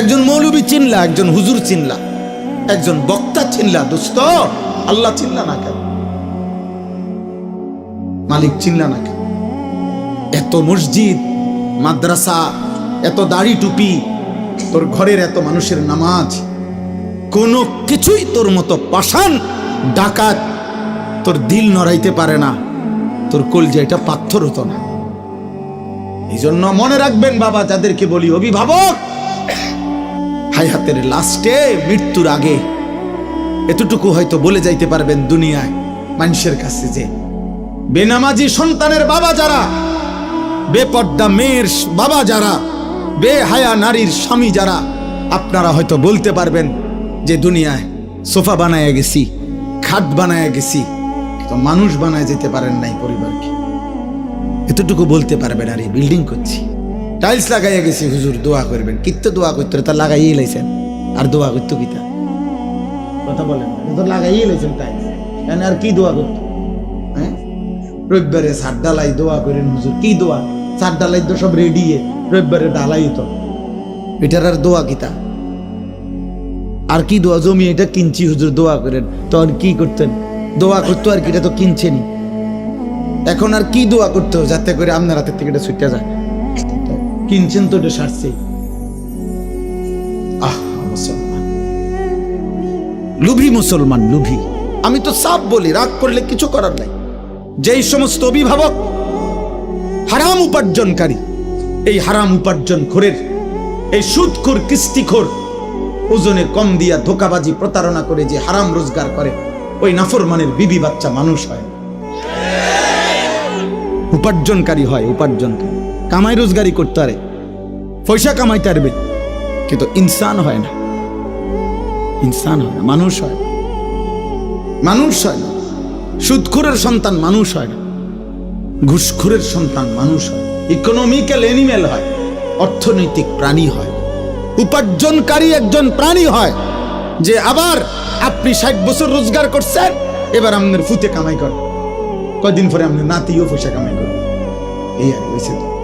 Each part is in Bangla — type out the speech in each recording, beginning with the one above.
একজন মৌলবী চিনলা, একজন হুজুর চিনলা, একজন বক্তা চিনলা, দোস্ত, আল্লাহ চিনলা না কেন? মালিক চিনলা না কেন? এত মসজিদ, মাদ্রাসা, এত দাড়ি টুপি, তোর ঘরের এত মানুষের নামাজ, কোনো কিছুই তোর মতো পাষাণ, ডাকাত তোর দিল নড়াইতে পারে না, তোর কলজা এটা পাথর হতো না। এই জন্য মনে রাখবেন বাবা, যাদেরকে বলি অভিভাবক হায়াতের লাস্টে মৃত্যুর আগে এতটুকু হয়তো বলে যাইতে পারবেন দুনিয়ায় মানুষের কাছে যে বেনামাজি সন্তানের বাবা যারা, বেপর্দা মেয়ের বাবা যারা, বেহায়া নারীর স্বামী যারা, আপনারা হয়তো বলতে পারবেন যে দুনিয়ায় সোফা বানায় গেছি, খাট বানায় গেছি তো মানুষ বানায় যেতে পারেন নাই পরিবারকে। এতটুকু বলতে পারবেন আর এই বিল্ডিং করছি। টাইলস লাগাইয়া গেছি হুজুর, দোয়া করবেন। কিত্ত দোয়া করতে তা লাগাইয়ে লাইছেন। আর দোয়া করতো কিতা কথা বলেন তো লাগাইয়ে লাইছেন টাইলস কেন আর কি দোয়া করতো? হ্যাঁ? রবিবারে সার ডালাই দোয়া করেন, হুজুর, কি দোয়া? সার ডালাই তো সব রেডি রবিবারে ডালাই তো। এটার আর দোয়া কিতা আর কি দোয়া? জমি এটা কিনছি, হুজুর, দোয়া করেন। তখন কি করতেন? দোয়া করতো আর কি, এটা তো কিনছেনি এখন আর কি দোয়া করতে যাতে করে আপনার হাতের থেকে এটা ছুটে যায়? কিনছেন তো এটা সারছে। আহ মুসলমান। লুভি মুসলমান লুভি। আমি তো সাপ বলি রাগ করলে কিছু করার নাই। যেই সমস্ত অভিভাবক হারাম উপার্জনকারী এই হারাম উপার্জন খোরের এই সুদখোর কিস্তিখোর ওজনে কম দিয়া ধোকাবাজি প্রতারণা করে যে হারাম রোজগার করে ওই নাফরমানের বিবি বাচ্চা মানুষ হয়। উপার্জনকারী হয় উপার্জনকারী। কামাই রোজগারি করতে পারে। পয়সা কামাইতে পারবে কিন্তু ইনসান হয় না। ইনসান হয় না, মানুষ হয় মানুষ হয় না। সুদখোরের সন্তান মানুষ হয় না। ঘুষখোরের সন্তান মানুষ হয় ইকোনমিক্যাল এনিমেল হয়। অর্থনৈতিক প্রাণী হয়। উপার্জনকারী একজন প্রাণী হয়। যে আবার আপনি ষাট বছর রোজগার করছেন, এবার আপনার ফুতে কামাই করেন কয়দিন পরে আপনি নাতিও পয়সা কামাই করেন এই আর হয়েছে তো।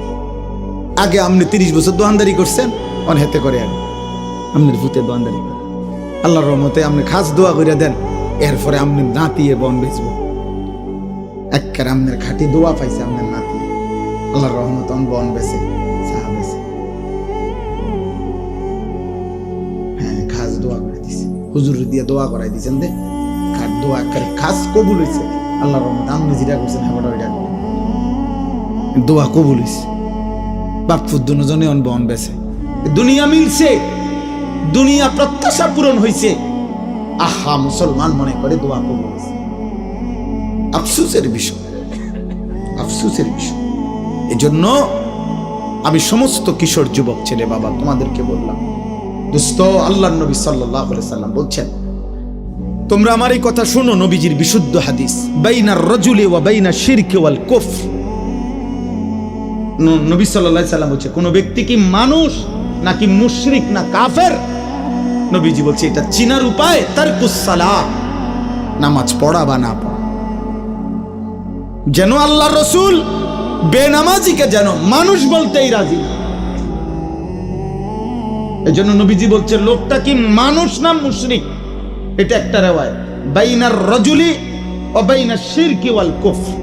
আগে আপনি তিরিশ বছর দোয়ানদারি করছেন অন হেতে করে আর আপনার ভূতে দোয়ানদারি করে আল্লাহর রহমতে আপনি খাস দোয়া করে দেন, এরপরে আপনি নাতিয়ে বন বেচবো। একের আপনার খাটি দোয়া পাইছে আপনার নাতি। আল্লাহর রহমত অন বন বেছে হ্যাঁ খাস দোয়া হুজুর দিয়ে দোয়া করাই দিছেন দে। দোয়া করে খাস কবুল হয়েছে আল্লাহর রহমত আপনি যেটা করছেন হ্যাঁ ওটা দোয়া কবুল হয়েছে দুজনে অন বন বেছে। দুনিয়া মিলছে, দুনিয়া প্রত্যাশা পূরণ হয়েছে আহা, মুসলমান মনে করে দোয়া কবুল আফসুসের বিষয় আফসুসের বিষয়। এজন্য আমি সমস্ত কিশোর যুবক ছেলে বাবা তোমাদেরকে বললাম, দোস্ত আল্লাহ নবী সাল্লাহ সাল্লাম বলছেন, তোমরা আমার এই কথা শোনো নবীজির বিশুদ্ধ হাদিস, বাইনার রজুলি ওয়া বাইনা শিরকে ওয়াল কুফর। ন- নবী সাল্লাহ সাল্লাম বলছে, কোন ব্যক্তি কি মানুষ নাকি মুশরিক না কাফের? নবীজি বলছে, এটা চিনার উপায় তার কুসালা নামাজ পড়া বা না পড়া। যেন আল্লাহ রসুল বেনামাজিকে যেন মানুষ বলতেই রাজি এই জন্য নবীজি বলছে, লোকটা কি মানুষ না মুশরিক? এটা একটা রেওয়ায় বাইনার রজুলি ও বাইনার শিরকি ওয়াল কুফর।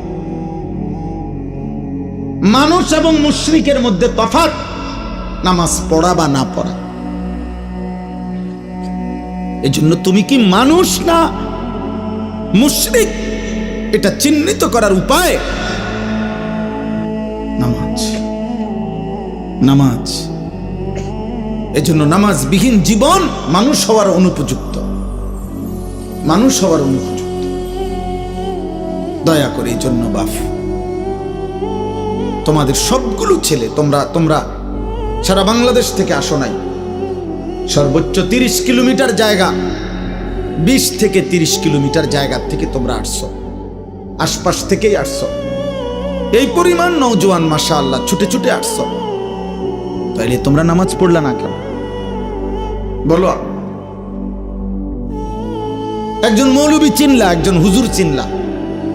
মানুষ এবং মুশরিকের মধ্যে তফাৎ, নামাজ পড়া বা না পড়া। এই জন্য তুমি কি মানুষ না মুশরিক? এটা চিহ্নিত করার উপায়? নামাজ। নামাজ। এজন্য নামাজবিহীন জীবন মানুষ হওয়ার অনুপযুক্ত। মানুষ হওয়ার অনুপযুক্ত। দয়া করে এই জন্য বাফ। তোমাদের সবগুলো ছেলে তোমরা তোমরা সারা বাংলাদেশ থেকে আসো নাই। সর্বোচ্চ তিরিশ কিলোমিটার জায়গা, বিশ থেকে তিরিশ কিলোমিটার জায়গা থেকে তোমরা আসছো। আশপাশ থেকেই আসছো। এই পরিমাণ নৌজওয়ান মাসা আল্লাহ ছুটে ছুটে আসছো। তাইলে তোমরা নামাজ পড়লা না কেন? বলো। একজন মৌলবী চিনলা, একজন হুজুর চিনলা,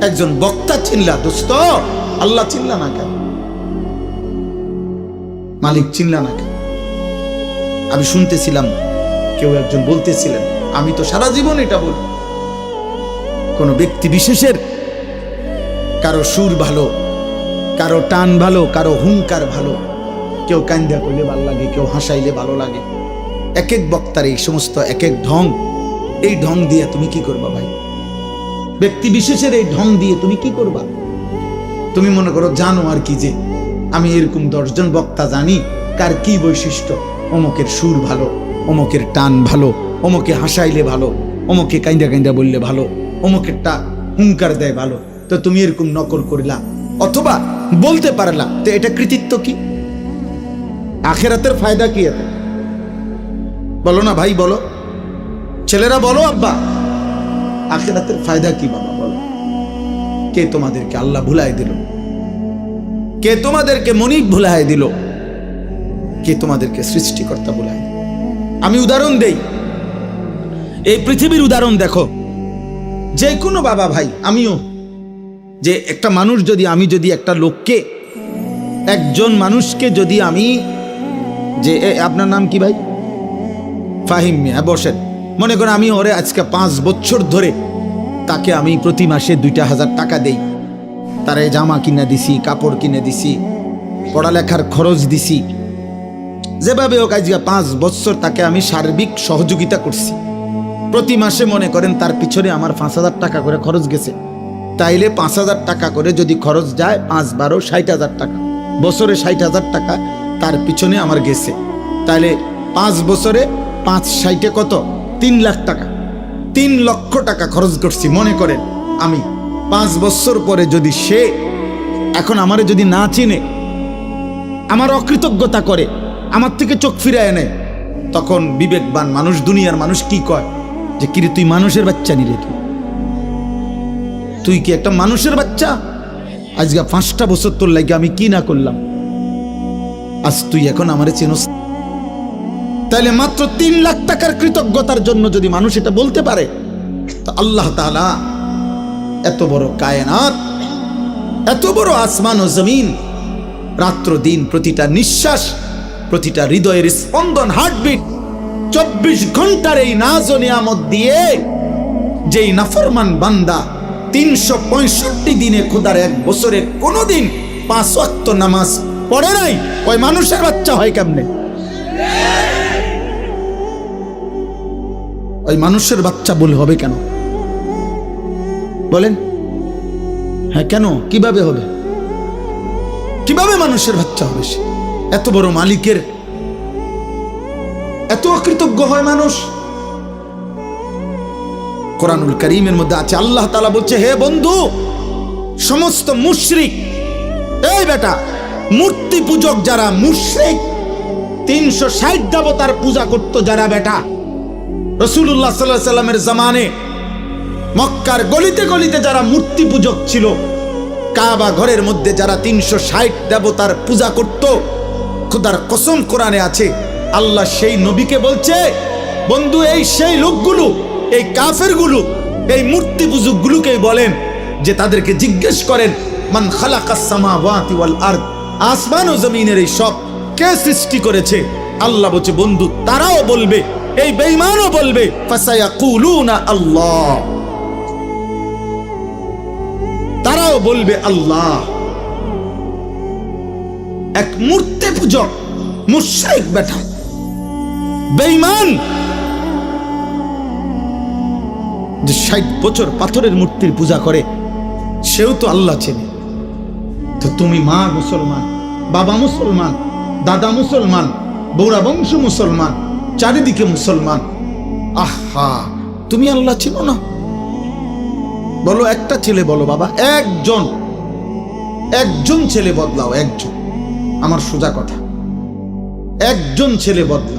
একজন বক্তা চিনলা, দোস্ত, আল্লাহ চিনলা না কেন? মালিক চিনলা না কেন আমি শুনতেছিলাম, কেউ একজন বলতেছিলেন, আমি তো সারা জীবন এটা বলি। কোনো ব্যক্তি বিশেষের, কারও সুর ভালো, কারও টান ভালো, কারও হুঙ্কার ভালো। কেউ কান্দা করলে ভালো লাগে, কেউ হাসাইলে ভালো লাগে। এক এক বক্তার এই সমস্ত এক এক ঢং, এই ঢং দিয়ে তুমি কি করবা ভাই? ব্যক্তি বিশেষের এই ঢং দিয়ে তুমি কি করবা? তুমি মনে করো জানো আর কি যে আমি এরকম দশজন বক্তা জানি কার কি বৈশিষ্ট্য। অমুকের সুর ভালো, অমুকের টান ভালো, অমুকে হাসাইলে ভালো, অমুকে কাইন্দা কাইন্দা বললে ভালো, অমুকেরটা হুঙ্কার দেয় ভালো। তো তুমি এরকম নকল করিলা, অথবা বলতে পারলা, তো এটা কৃতিত্ব কি? আখেরাতের ফায়দা কি এতে? বলো না ভাই, বলো। ছেলেরা বলো, আব্বা। আখেরাতের ফায়দা কি, বাবা, বলো। কে তোমাদেরকে আল্লাহ ভুলাই দিল? কে তোমাদেরকে মনিব ভুলাই দিল? কে তোমাদেরকে সৃষ্টিকর্তা ভুলাই? আমি উদাহরণ দেই। এই পৃথিবীর উদাহরণ দেখো। যে কোনো বাবা ভাই, আমিও। যে একটা মানুষ যদি আমি যদি একটা লোককে, একজন মানুষকে যদি আমি, যে আপনার নাম কি ভাই? ফাহিম মিয়া, বসেন। মনে করেন আমি ওরে আজকে পাঁচ বছর ধরে তাকে আমি প্রতি মাসে দুইটা হাজার টাকা দেই। তারে জামা কিনে দিছি, কাপড় কিনে দিছি, পড়ালেখার খরচ দিছি। যেভাবে হোক আজকে পাঁচ বছর তাকে আমি সার্বিক সহযোগিতা করছি। প্রতি মাসে মনে করেন তার পিছনে আমার পাঁচ হাজার টাকা করে খরচ গেছে। তাইলে পাঁচ হাজার টাকা করে যদি খরচ যায়, পাঁচ বারো ষাট হাজার টাকা। বছরে ষাট হাজার টাকা তার পিছনে আমার গেছে। তাইলে পাঁচ বছরে পাঁচ ষাটে কত? তিন লাখ টাকা। তিন লক্ষ টাকা খরচ করছি, মনে করেন আমি। পাঁচ বছর পরে যদি সে এখন আমারে যদি না চিনে, আমার অকৃতজ্ঞতা করে, আমার থেকে চোখ ফিরায় নেয়, তখন বিবেকবান মানুষ, দুনিয়ার মানুষ কি কয়? যে, কিরে, তুই মানুষের বাচ্চা নিলে তুই তুই কি একটা মানুষের বাচ্চা? আজকে পাঁচটা বছর তোর লাগে আমি কি না করলাম? আজ তুই এখন আমারে চেনস? তাহলে মাত্র তিন লাখ টাকার কৃতজ্ঞতার জন্য যদি মানুষ এটা বলতে পারে, তো আল্লাহ তাআলা এত বড় কায়নাত, এত বড় আসমান ও জমিন, রাত্র দিন প্রতিটা নিঃশ্বাস, প্রতিটা হৃদয়ের স্পন্দন হার্টবিট চব্বিশ ঘণ্টার এই নাজ নিয়ামত দিয়ে যেই নাফরমান বান্দা তিনশো পঁয়ষট্টি দিনে খোদার এক বছরে কোনোদিন পাঁচ ওয়াক্ত নামাজ পড়ে নাই, ওই মানুষের বাচ্চা হয় কেমনে? ওই মানুষের বাচ্চা বলে হবে কেন? বলেন। হ্যাঁ কেন? কীভাবে হবে? কীভাবে মানুষের বাচ্চা হবে সে? এত বড় মালিকের এত অকৃতজ্ঞ হয় মানুষ? কোরআনুল করিমের মধ্যে আছে, আল্লাহ তালা বলছে, হে বন্ধু, সমস্ত মুশরিক, এই বেটা, মূর্তি পূজক যারা মুশরিক, তিনশো ষাট দেবতার পূজা করত যারা বেটা রসুল্লাহ সাল্লাহ সাল্লামের জামানে মক্কার গলিতে গলিতে যারা মূর্তি পূজক ছিল, কাবা ঘরের মধ্যে যারা তিনশো ষাট দেবতার পূজা করত, খুদার কসম কোরআনে আছে, আল্লাহ সেই নবীকে বলছে, বন্ধু, এই সেই লোকগুলো, এই কাফেরগুলো, এই মূর্তি পুজুকগুলোকে বলেন যে তাদেরকে জিজ্ঞেস করেন, মান খালাকাস সামাওয়াতি ওয়াল আরদ? আসমান ও জমিনের এই সব কে সৃষ্টি করেছে? আল্লাহ বলছে, বন্ধু, তারাও বলবে, এই বেঈমানও বলবে, ফাসায়াকুলুনা আল্লাহ। বলবে আল্লাহ। এক মূর্তি পূজক, মুশরিক বেটা। বেঈমান। যে ষাট বছর পাথরের মূর্তির পূজা করে, সেও তো আল্লাহ চেনে। তো তুমি মা মুসলমান, বাবা মুসলমান, দাদা মুসলমান, বৌরা বংশ মুসলমান, চারিদিকে মুসলমান। আহা, তুমি আল্লাহ চিনো না? বলো একটা ছেলে বলো বাবা। একজন। একজন ছেলে বদলাও, একজন। আমার সোজা কথা। একজন ছেলে বদলাও।